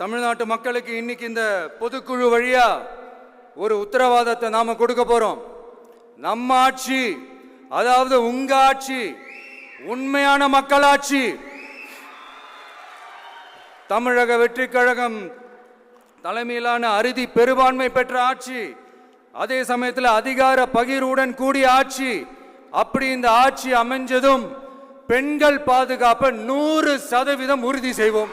தமிழ்நாட்டு மக்களுக்கு இன்னைக்கு இந்த பொதுக்குழு வழியா ஒரு உத்தரவாதத்தை நாம கொடுக்க போறோம். நம்ம ஆட்சி அதாவது உங்க ஆட்சி உண்மையான மக்களாட்சி. தமிழக வெற்றி கழகம் தலைமையிலான அறுதி பெரும்பான்மை பெற்ற ஆட்சி அதே சமயத்தில் அதிகார பகிர்வுடன் கூடிய ஆட்சி. அப்படி இந்த ஆட்சி அமைஞ்சதும் பெண்கள் பாதுகாப்பை நூறு சதவீதம் உறுதி செய்வோம்.